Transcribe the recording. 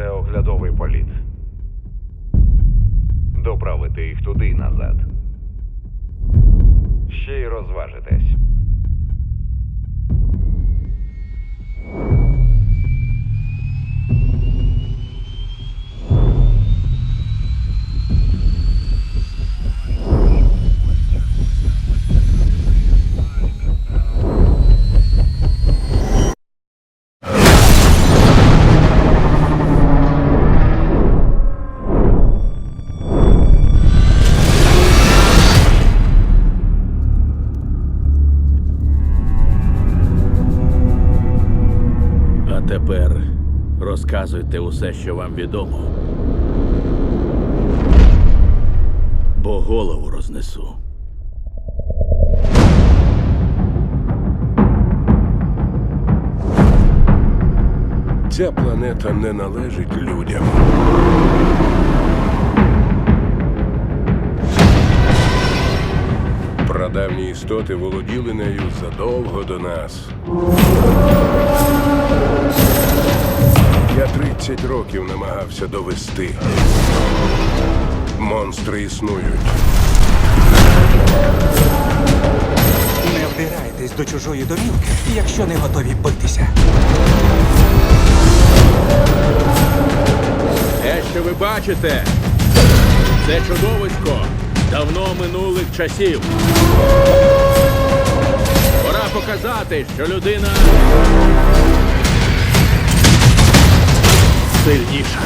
Це оглядовий політ. Доправити їх туди й назад. Ще й розважитесь. Тепер розказуйте усе, що вам відомо. Бо голову рознесу. Ця планета не належить людям. Прадавні істоти володіли нею задовго до нас. Я 30 років намагався довести. Монстри існують. Не вдирайтесь до чужої домівки, якщо не готові битися. Те, що ви бачите, це чудовисько давно минулих часів. Пора показати, що людина сильніша.